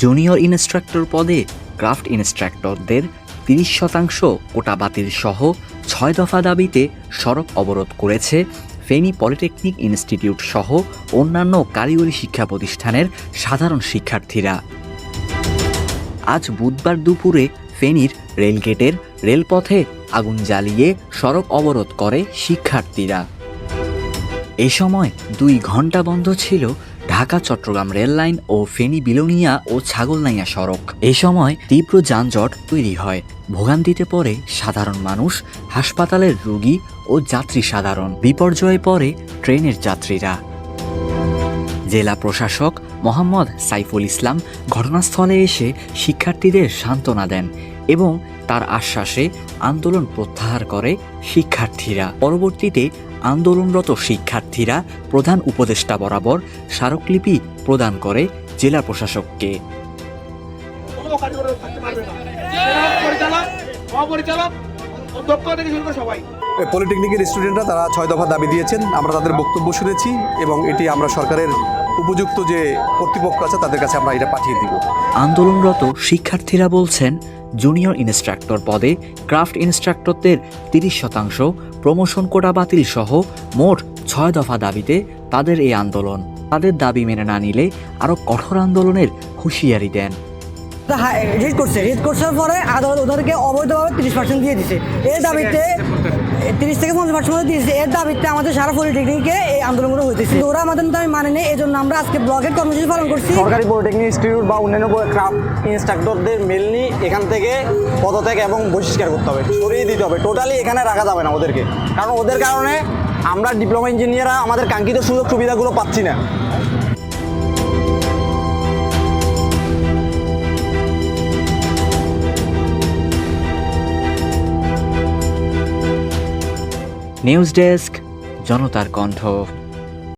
Junior instructor পদে craft ইনস্ট্রাক্টরদের তিরিশ শতাংশ কোটা বাতিল সহ ছয় দফা দাবিতে সড়ক অবরোধ করেছে ফেনী পলিটেকনিক ইনস্টিটিউট সহ অন্যান্য কারিগরি শিক্ষা প্রতিষ্ঠানের সাধারণ শিক্ষার্থীরা। আজ বুধবার দুপুরে ফেনীর রেলগেটের রেলপথে আগুন জ্বালিয়ে সড়ক অবরোধ করে শিক্ষার্থীরা। এ সময় দুই ঘণ্টা বন্ধ ছিল ঢাকা, চট্টগ্রাম রেল লাইন ও ফেনী, বিলোনিয়া ও ছাগলনাইয়া সড়ক। এ সময় তীব্র যানজট তৈরি হয়। ভোগান্তিতে পড়ে সাধারণ মানুষ, হাসপাতালের রোগী ও যাত্রী সাধারণ। বিপর্যয়ে পড়ে ট্রেনের যাত্রীরা। জেলা প্রশাসক মোহাম্মদ সাইফুল ইসলাম ঘটনাস্থলে এসে শিক্ষার্থীদের সান্ত্বনা দেন। এবং তার আশ্বাসে আন্দোলন প্রত্যাহার করে শিক্ষার্থীরা। পরবর্তীতে আন্দোলনরত শিক্ষার্থীরা প্রধান উপদেষ্টা বরাবর স্মারকলিপি প্রদান করে জেলা প্রশাসককে। পলিটেকনিকের স্টুডেন্টরা তারা ছয় দফা দাবি দিয়েছেন। আমরা তাদের বক্তব্য শুনেছি এবং এটি আমরা সরকারের উপযুক্ত যে কর্তৃপক্ষ আছে তাদের কাছে আমরা এটা পাঠিয়ে দিব। আন্দোলনরত শিক্ষার্থীরা বলছেন জুনিয়র ইনস্ট্রাক্টর পদে ক্রাফট ইনস্ট্রাক্টরদের তিরিশ শতাংশ, প্রমোশন কোটা বাতিল সহ মোট ছয় দফা দাবিতে তাদের এই আন্দোলন। তাদের দাবি মেনে না নিলে আরও কঠোর আন্দোলনের হুঁশিয়ারি দেন। রিট করছে। রিট করছে পরে আদালত ওদেরকে অবৈধভাবে তিরিশ পার্সেন্ট দিয়ে দিছে। এই দাবিতে তিরিশ থেকে পঞ্চাশ পার্সেন্ট মধ্যে দিয়েছে। এর দাবিতে আমাদের সারা পলিটেকনিকে এই আন্দোলনগুলো হইতেছে। ওরা আমাদের দাবি মানে নেই এই জন্য আমরা আজকে ব্লকের কর্মসূচি পালন করছি। সরকারি পলিটেকনিক ইনস্টিটিউট বা অন্যান্য ক্রাফট ইনস্ট্রাক্টরদের মেনলি এখান থেকে পদত্যাগ এবং বহিষ্কার করতে হবে, সরিয়ে দিতে হবে। টোটালি এখানে রাখা যাবে না ওদেরকে। কারণ ওদের কারণে আমরা ডিপ্লোমা ইঞ্জিনিয়াররা আমাদের কাঙ্ক্ষিত সুযোগ সুবিধাগুলো পাচ্ছি না। নিউজ ডেস্ক জনতার কণ্ঠ।